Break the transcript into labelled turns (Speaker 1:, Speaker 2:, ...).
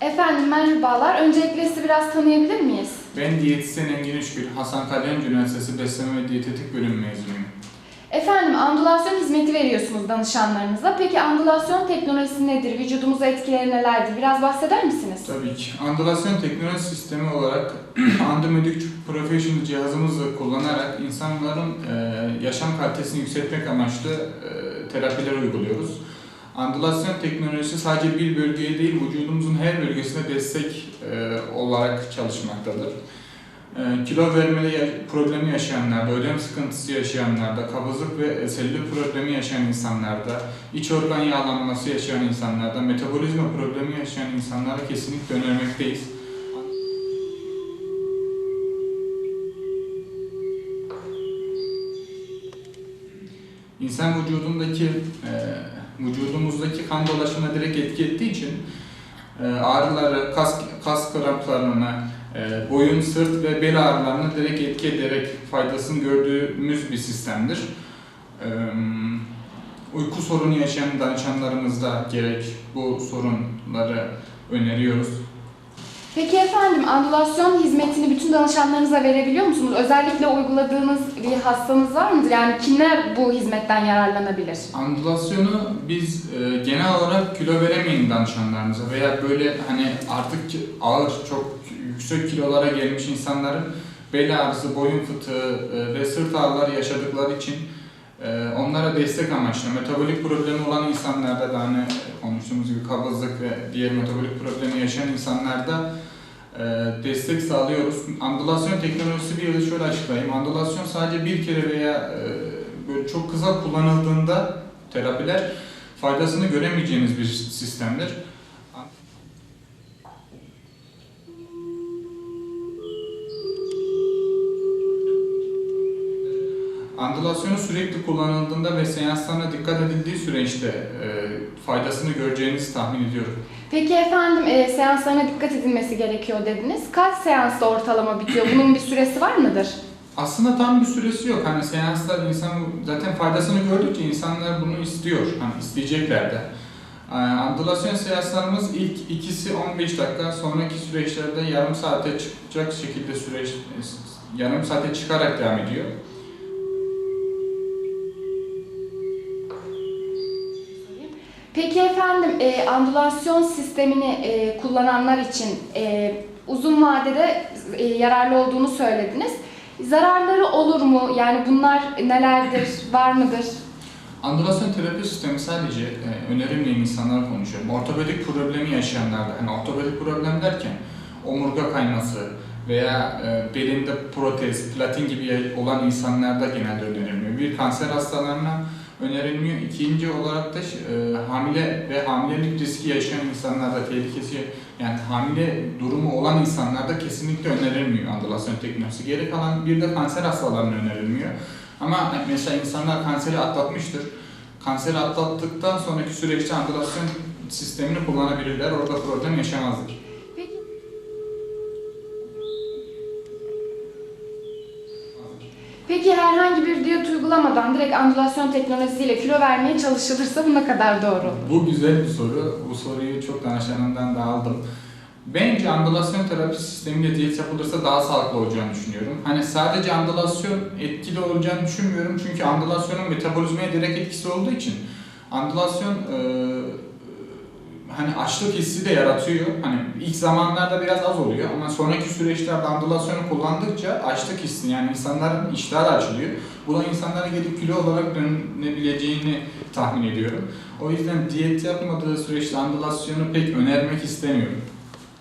Speaker 1: Efendim merhabalar. Öncelikle sizi biraz tanıyabilir miyiz?
Speaker 2: Ben diyetisyen Engin Üçgül, Hasan Kalyanca Üniversitesi Besleme ve Diyetetik Bölümü mezunuyum.
Speaker 1: Efendim ambülasyon hizmeti veriyorsunuz danışanlarınıza. Peki ambülasyon teknolojisi nedir? Vücudumuza etkileri nelerdir? Biraz bahseder misiniz?
Speaker 2: Tabii ki. Andulasyon teknoloji sistemi olarak Andromedik Professional cihazımızı kullanarak insanların e, yaşam kalitesini yükseltmek amaçlı e, terapiler uyguluyoruz. Andulasyon teknolojisi sadece bir bölgeye değil, vücudumuzun her bölgesine destek e, olarak çalışmaktadır. E, kilo vermede ya- problemi yaşayanlarda, ödem sıkıntısı yaşayanlarda, kabızlık ve selülit problemi yaşayan insanlarda, iç organ yağlanması yaşayan insanlarda, metabolizma problemi yaşayan insanlara kesinlikle önermekteyiz. İnsan vücudundaki, e, vücudumuzdaki kan dolaşımına direkt etki ettiği için e, ağrıları, kas, kas kramplarına, e, boyun, sırt ve bel ağrılarına direkt etki ederek faydasını gördüğümüz bir sistemdir. E, uyku sorunu yaşayan danışanlarımızda gerek bu sorunları öneriyoruz.
Speaker 1: Peki efendim ambülasyon hizmetini bütün danışanlarınıza verebiliyor musunuz? Özellikle uyguladığınız bir hastanız var mıdır? Yani kimler bu hizmetten yararlanabilir?
Speaker 2: Andülasyonu biz e, genel olarak kilo veremeyin danışanlarımıza veya böyle hani artık ağır, çok yüksek kilolara gelmiş insanların bel ağrısı, boyun fıtığı e, ve sırt ağrıları yaşadıkları için onlara destek amaçlı metabolik problemi olan insanlarda da hani konuştuğumuz gibi kabızlık ve diğer metabolik problemi yaşayan insanlarda e, destek sağlıyoruz. Andülasyon teknolojisi bir yıl şöyle açıklayayım. Andülasyon sadece bir kere veya e, böyle çok kısa kullanıldığında terapiler faydasını göremeyeceğiniz bir sistemdir. Andülasyonu sürekli kullanıldığında ve seanslarına dikkat edildiği süreçte e, faydasını göreceğinizi tahmin ediyorum.
Speaker 1: Peki efendim e, seanslarına dikkat edilmesi gerekiyor dediniz. Kaç seansta ortalama bitiyor? Bunun bir süresi var mıdır?
Speaker 2: Aslında tam bir süresi yok. Hani seanslar insan zaten faydasını gördükçe insanlar bunu istiyor. Hani isteyecekler de. Ee, Andülasyon seanslarımız ilk ikisi 15 dakika, sonraki süreçlerde yarım saate çıkacak şekilde süreç yarım saate çıkarak devam ediyor.
Speaker 1: E, ambülasyon sistemini e, kullananlar için e, uzun vadede e, yararlı olduğunu söylediniz. Zararları olur mu? Yani bunlar nelerdir? Var mıdır?
Speaker 2: Andülasyon terapi sistemi sadece e, önerilmeyen insanlar konuşuyorum. Ortopedik problemi yaşayanlarda, hani ortopedik problem derken omurga kayması veya e, belinde protez, platin gibi olan insanlarda genelde önerilmiyor. Bir kanser hastalarına önerilmiyor. İkinci olarak da e, hamile ve hamilelik riski yaşayan insanlarda tehlikesi yani hamile durumu olan insanlarda kesinlikle önerilmiyor andülasyon teknolojisi. Geri kalan bir de kanser hastalarına önerilmiyor. Ama mesela insanlar kanseri atlatmıştır. Kanseri atlattıktan sonraki süreçte andülasyon sistemini kullanabilirler. Orada problem yaşamazlar.
Speaker 1: Peki, herhangi bir diyet uygulamadan direkt ambülasyon teknolojisiyle kilo vermeye çalışılırsa bu ne kadar doğru?
Speaker 2: Bu güzel bir soru. Bu soruyu çok danışanımdan da aldım. Bence andülasyon terapi sistemiyle diyet yapılırsa daha sağlıklı olacağını düşünüyorum. Hani sadece andülasyon etkili olacağını düşünmüyorum çünkü andülasyonun metabolizmaya direkt etkisi olduğu için andülasyon e, hani açlık hissi de yaratıyor. Hani ilk zamanlarda biraz az oluyor ama sonraki süreçlerde andülasyonu kullandıkça açlık hissi yani insanların iştahı açılıyor. Bu da insanlara gelip kilo olarak dönebileceğini tahmin ediyorum. O yüzden diyet yapmadığı süreçte andülasyonu pek önermek istemiyorum.